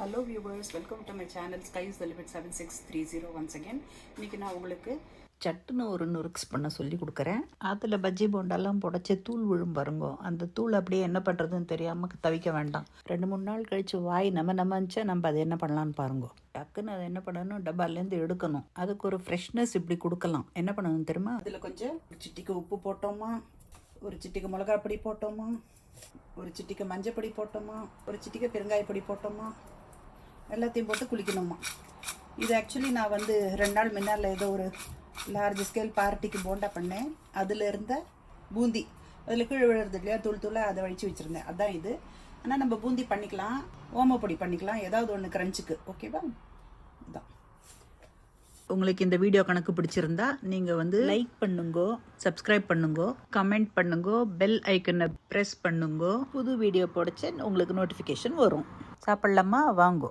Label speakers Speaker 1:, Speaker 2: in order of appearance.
Speaker 1: Hello viewers welcome to my channel sky's limit seven six three zero once again இன்றைக்கி நான் உங்களுக்கு
Speaker 2: சட்டுன்னு ஒரு நொறுக்ஸ் பண்ண சொல்லி கொடுக்குறேன். அதில் பஜ்ஜி போண்டெல்லாம் புடச்சி தூள் விழும் பாருங்க. அந்த தூள் அப்படியே என்ன பண்ணுறதுன்னு தெரியாமல் தவிக்க வேண்டாம். ரெண்டு மூணு நாள் கழித்து வாய் நம்ம நம்மச்சா நம்ம அதை என்ன பண்ணலான்னு பாருங்க. டக்குன்னு அதை என்ன பண்ணணும்? டப்பாலேருந்து எடுக்கணும். அதுக்கு ஒரு ஃப்ரெஷ்னஸ் இப்படி கொடுக்கலாம். என்ன பண்ணணும் தெரியுமா?
Speaker 1: அதில் கொஞ்சம் ஒரு சிட்டிக்கு உப்பு போட்டோமா? ஒரு சிட்டிக்கு மிளகாய் பொடி போட்டோமா? ஒரு சிட்டிக்கு மஞ்சப்பொடி போட்டோமா? ஒரு சிட்டிக்கு பெருங்காயப்பொடி போட்டோமா? எல்லாத்தையும் போட்டு குளிக்கணுமா இது ஆக்சுவலி நான் வந்து ரெண்டு நாள் முன்னால் ஏதோ ஒரு லார்ஜ் ஸ்கேல் பார்ட்டிக்கு போண்டா பண்ணேன். அதில் இருந்த பூந்தி. அதில் கீழே விழுறது இல்லையா? தூள் தூளாக அதை வழித்து வச்சுருந்தேன். அதான் இது. ஆனால் நம்ம பூந்தி பண்ணிக்கலாம். ஓமப்பொடி பண்ணிக்கலாம். ஏதாவது ஒன்று கிரஞ்சுக்கு ஓகேவா இதான்.
Speaker 2: உங்களுக்கு இந்த வீடியோ கணக்கு பிடிச்சிருந்தா நீங்கள் வந்து லைக் பண்ணுங்க சப்ஸ்கிரைப் பண்ணுங்க கமெண்ட் பண்ணுங்க பெல் ஐக்கனை ப்ரெஸ் பண்ணுங்க. புது வீடியோ போடச்சு உங்களுக்கு நோட்டிஃபிகேஷன் வரும். சாப்பிட்லாமா? வாங்கோ.